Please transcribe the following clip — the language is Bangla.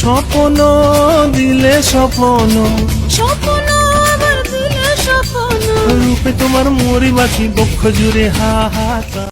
স্বপ্ন দিলে স্বপ্ন। স্বপ্ন আবার দিলে স্বপ্ন। রূপে তোমার মরি বাকি বক্ষ জুড়ে হাহাকার